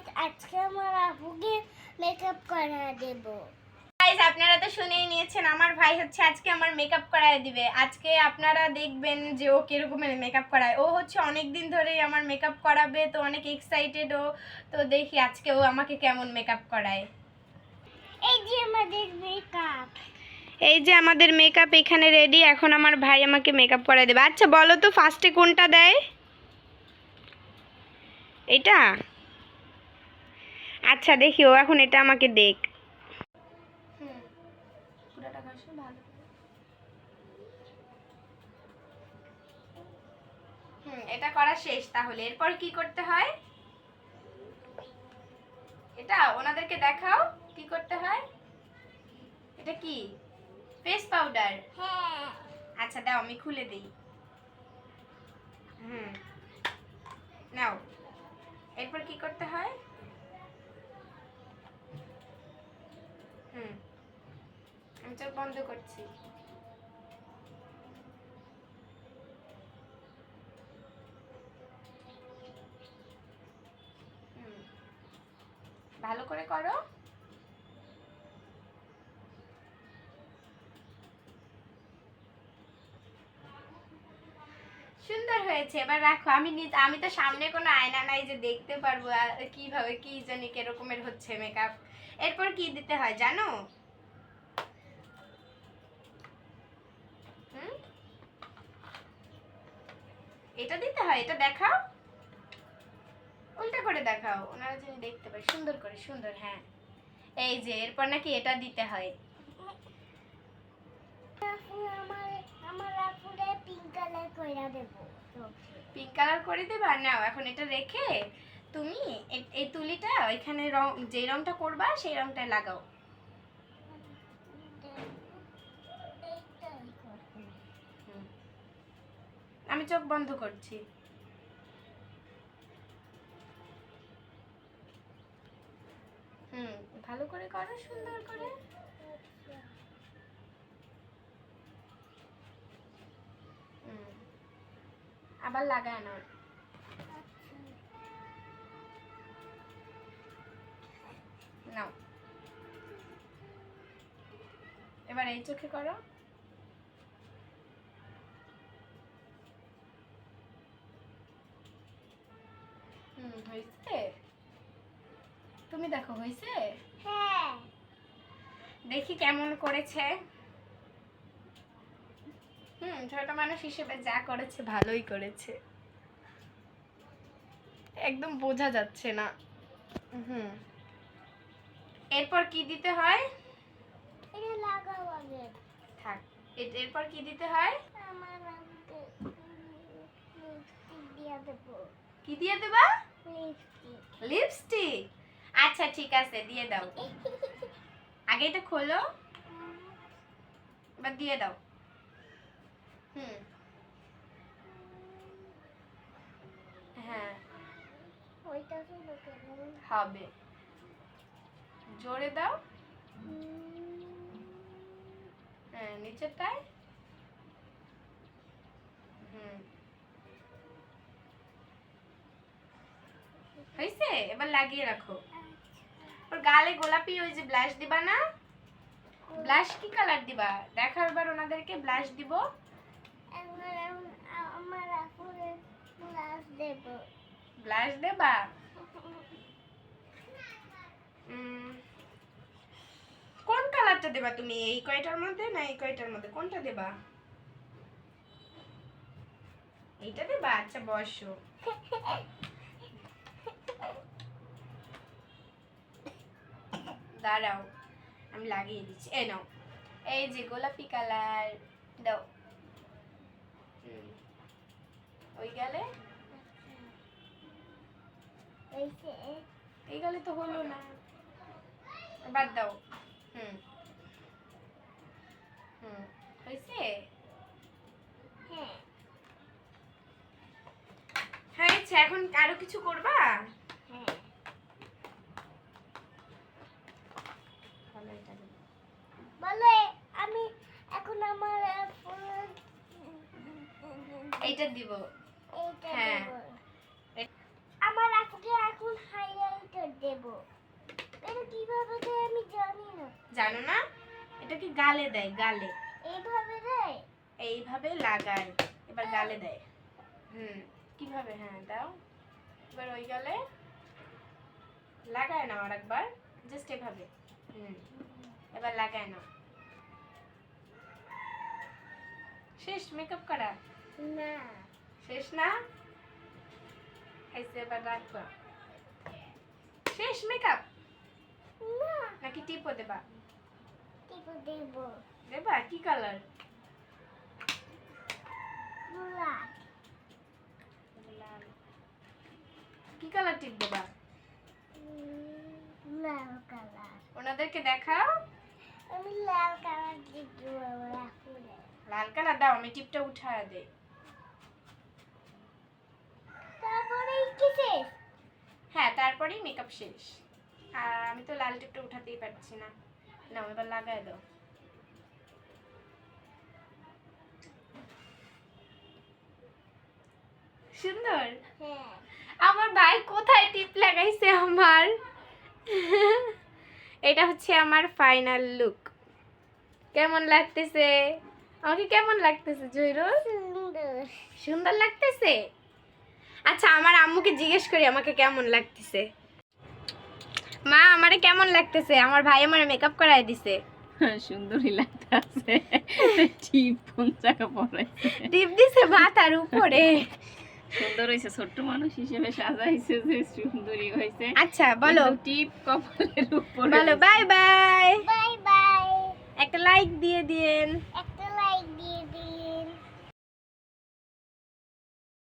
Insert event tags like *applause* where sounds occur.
Guys আজকে আমার আপুকে মেকআপ করা দেব। গাইজ আপনারা তো শুনেই নিয়েছেন আমার ভাই হচ্ছে আজকে আমার মেকআপ করায় দিবে। আজকে আপনারা দেখবেন যে ও কিরকমের মেকআপ করায়। ও হচ্ছে অনেক দিন ধরেই আমার মেকআপ করাবে তো অনেক এক্সাইটেড ও। তো দেখি আজকে ও আমাকে কেমন মেকআপ করায়। এই যে আমাদের মেকআপ এই যে আমাদের মেকআপ এখানে রেডি এখন আমার ভাই আমাকে মেকআপ করায় দেবে। আচ্ছা বলো তো ফার্স্টে কোনটা দেয়? এটা? আচ্ছা দেখি, ও এখন এটা আমাকে দেখ। এটা করা শেষ তাহলে। এরপর কি করতে হয়? এটা, ওনাদেরকে দেখাও কি করতে হয়। এটা কি? ফেস পাউডার হ্যাঁ আচ্ছা দাও, আমি খুলে দিই। হুম, নাও। এরপর কি করতে হয়? হুম আমি চোখ বন্ধ করছি হুম। ভালো করে করো সুন্দর হয়েছে। এবার রাখো, আমি নিজ আমি তো সামনে কোনো আয়না নাই যে দেখতে পারব কীভাবে কি জানি কিরকমের হচ্ছে মেকআপ এরপর কি দিতে হয় জানো? এটা দিতে হয়, এটা দেখাও। উল্টা করে দেখাও, ওনারা যেন দেখতে পায়। সুন্দর করে, সুন্দর হ্যাঁ। এই যে, এরপর নাকি এটা দিতে হয়। দেব পিঙ্ক কালার করে দেবা? নাও, এখন এটা রেখে তুমি এই তুলিটা ওইখানে রং যে রংটা করবা, সেই রংটা লাগাও। আমি চোখ বন্ধ করছি। হুম, ভালো করে করো, সুন্দর করে হুম আবার লাগায় নাও নাও। এবার এই চোখে করো। হুম হয়েছে? তুমি দেখো হয়েছে? হ্যাঁ। দেখি কেমন করেছে। হুম ছোট মানুষ হিসেবে যা করেছে ভালোই করেছে। একদম বোঝা যাচ্ছে না। হুম। এরপর কি দিতে হয়? থাক এরপর কি দিতে হয়? কি দিয়ে দেবা? লিপস্টিক আচ্ছা ঠিক আছে দিয়ে দাও। *laughs* আগে এটা খোলো। এবার দিয়ে দাও। হুম। হ্যাঁ। ওইটা শুধু কেন হবে। জোরে দাও। হ্যাঁ নিচেরটায়। হুম। হয়েছে এবার লাগিয়ে রাখো। ওর গালে গোলাপি ওই যে ব্লাশ দিবা না? ব্লাশ কি কালার দিবা? দেখাও এবার ওনাদেরকে ব্লাশ দিব আমার আমার আপুরে গ্লাস দেব ব্লাশ দেবা? কোন কালারটা দেবা তুমি? এই কয়টার মধ্যে না এই কয়টার মধ্যে? কোনটা দেবা? এইটা দেবা? আচ্ছা বসো। দাঁড়াও আমি লাগিয়ে দিচ্ছি। এই নাও। এই যে গোলাপি কালার দাও। ওই গেলে? এই গেলে তো হলো না। বাদ দাও। হুম। হুম। হয়েছে? হ্যাঁ। হয়েছে। এখন আরও কিছু করবা? হ্যাঁ। বলে আমি এখন আমার এইটা দিব। হ্যাঁ। দেব আমার আপুকে এখন হাইলাইটার জানো না। এটা কি গালে দেয়? গালে। এইভাবে দেয়? এইভাবে লাগায়। এবার গালে দেয়। হুম কীভাবে? হ্যাঁ দাও। এবার ওই গালে। লাগায় নাও আর একবার জাস্ট এভাবে। হুম এবার লাগায় নাও। শেষ মেকআপ করা? না। শেষ না? এবার রাখবা। শেষ মেকআপ না। নাকি টিপও দেবা? টিপু দেব। দেবা? কি কালার? লাল কি কালার টিপ দেবা? লাল কালার। ওনাদেরকে দেখাও। আমি লাল কালার দিব ফুলে লাল কালার দাও আমি টিপটা উঠায় দেই। তারপরে কি শেষ? হ্যাঁ তারপরেই মেকআপ শেষ। আর আমি তো লাল টিপটা উঠাতেই পারছি না। নাও এবার লাগায় দাও। সুন্দর? হ্যাঁ। আমার ভাই কোথায় টিপ লাগাইছে আমার? এটা হচ্ছে আমার ফাইনাল লুক কেমন লাগতেছে? আমাকে কেমন লাগতেছে জয়রুল সুন্দর। সুন্দর লাগতেছে? আচ্ছা আমার আম্মুকে জিজ্ঞেস করি আমাকে কেমন লাগতেছে। মা আমারে কেমন লাগতেছে? আমার ভাই আমার মেকআপ করায় দিছে। সুন্দরই লাগতেছে। চিপ কোন জায়গা পড়াইছে টিপ দিছে মাথার উপরে। সুন্দর হয়েছে ছোট্ট মানুষ হিসেবে সাজাইছে যে সুন্দরী হয়েছে আচ্ছা বলো। টিপ কপালের উপরে। বলো বাই বাই বাই বাই একটা লাইক দিয়ে দিন একটা